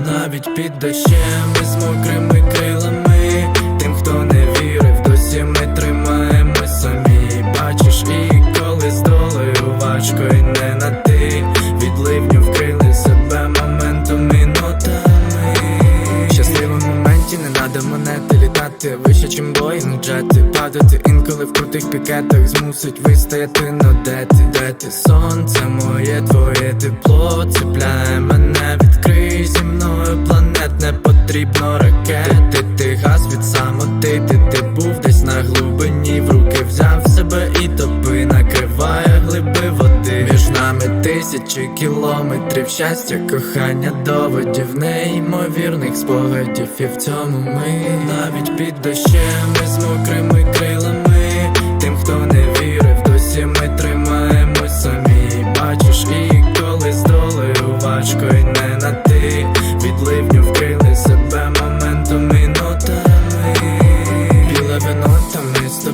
навіть під дощем з мокрими крилами. Тим, хто не вірив, досі ми тримаємось самі. Бачиш, і коли з долею важко і не на ти від ливню вкрили себе моментом і нотами. В щасливому моменті не надо монети літати вище, чим боїнг джети Падати інколи в крутих пікетах змусить вистояти, но де ти, де ти сонце моє, твоє тепло цепляє мене, відкрий зі мною планет, не потрібно ракети, ти газ від самоти, ти, ти був десь на глибині, в руки взяв себе і тоби накриває глиби води. Між нами тисячі кілометрів щастя, кохання, доводів, неймовірних спогадів, і в цьому ми навіть під дощем з мокрими крилами.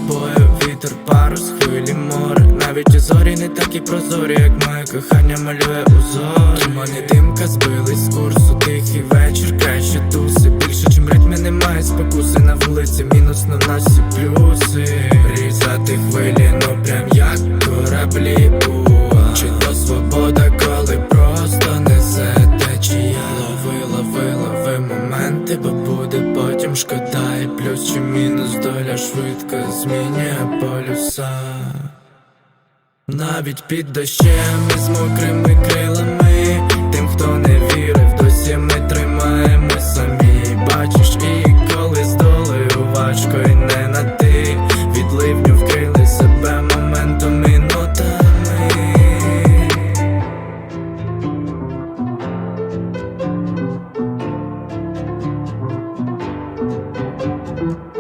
Тобою, вітер, парус, хвилі море. Навіть у зорі не такі прозорі, як моє кохання малює узор. Тумани димка збились з курсу, тихий вечір, краще туси. Більше, чим ритми немає спокуси на вулиці, мінус на нас всі плюси. Різати хвилі, ну прям як кораблі. Уа. Чи то свобода, коли просто несе течія Лови, лови, лови моменти, бо буде потім шкода І плюс чи мінус доля швидко змінює полюса. Навіть під дощем із мокрими крилами